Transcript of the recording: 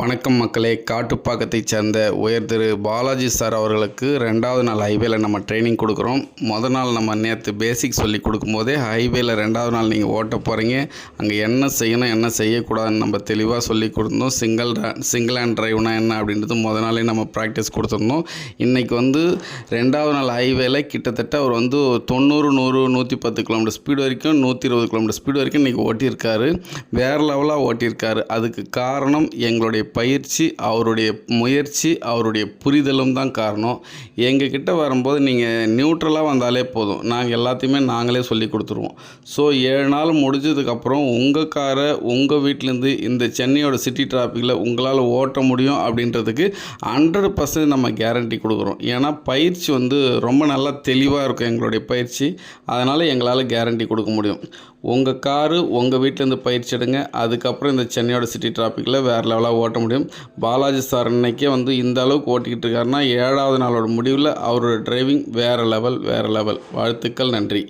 வணக்கம் மக்களே. காட்டுப்பாக்கத்தைச் சேர்ந்த உயர் திரு பாலாஜி சார் அவர்களுக்கு ரெண்டாவது நாள் ஹைவேல நம்ம ட்ரைனிங் கொடுக்குறோம். மொதல் நாள் நம்ம நேற்று பேசிக் சொல்லி கொடுக்கும்போதே ஹைவேல ரெண்டாவது நாள் நீங்கள் ஓட்ட போகிறீங்க அங்கே என்ன செய்யணும் என்ன செய்யக்கூடாதுன்னு நம்ம தெளிவாக சொல்லி கொடுத்துருந்தோம். சிங்கிள் சிங்கிள் ஹேண்ட் டிரைவ்னா என்ன அப்படின்றது மொதல் நாளே நம்ம ப்ராக்டிஸ் கொடுத்துருந்தோம். இன்றைக்கி வந்து ரெண்டாவது நாள் ஹைவேல கிட்டத்தட்ட அவர் வந்து தொண்ணூறு நூறு நூற்றி பத்து கிலோமீட்டர் ஸ்பீடு வரைக்கும் நூற்றி இருபது கிலோமீட்டர் ஸ்பீடு வரைக்கும் இன்றைக்கி ஓட்டியிருக்காரு. வேறு லெவலாக ஓட்டியிருக்காரு. அதுக்கு காரணம் எங்களுடைய பயிற்சி அவருடைய முயற்சி அவருடைய புரிதலும் தான் காரணம். எங்ககிட்ட வரும்போது நீங்கள் நியூட்ரலாக வந்தாலே போதும். நாங்கள் எல்லாத்தையுமே நாங்களே சொல்லி கொடுத்துருவோம். ஸோ ஏழு நாள் முடிஞ்சதுக்கப்புறம் உங்கள் காரை உங்கள் வீட்டிலேருந்து இந்த சென்னையோட சிட்டி டிராஃபிக்கில் உங்களால் ஓட்ட முடியும் அப்படின்றதுக்கு ஹண்ட்ரட் பர்சன்ட் நம்ம கேரண்டி கொடுக்குறோம். ஏன்னா பயிற்சி வந்து ரொம்ப நல்லா தெளிவாக இருக்கும் எங்களுடைய பயிற்சி. அதனால் எங்களால் கேரண்டி கொடுக்க முடியும். உங்கள் காரு உங்கள் வீட்டிலேருந்து பயிற்சி எடுங்க. அதுக்கப்புறம் இந்த சென்னையோட சிட்டி டிராஃபிக்கில் வேறு லெவலாக ஓட்ட முடியும். பாலாஜி சார் இன்னைக்கே வந்து இந்த அளவுக்கு ஓட்டிக்கிட்டு இருக்காருன்னா ஏழாவது நாளோட முடிவில் அவரோட டிரைவிங் வேறு லெவல் வேறு லெவல் வாழ்த்துக்கள் நன்றி.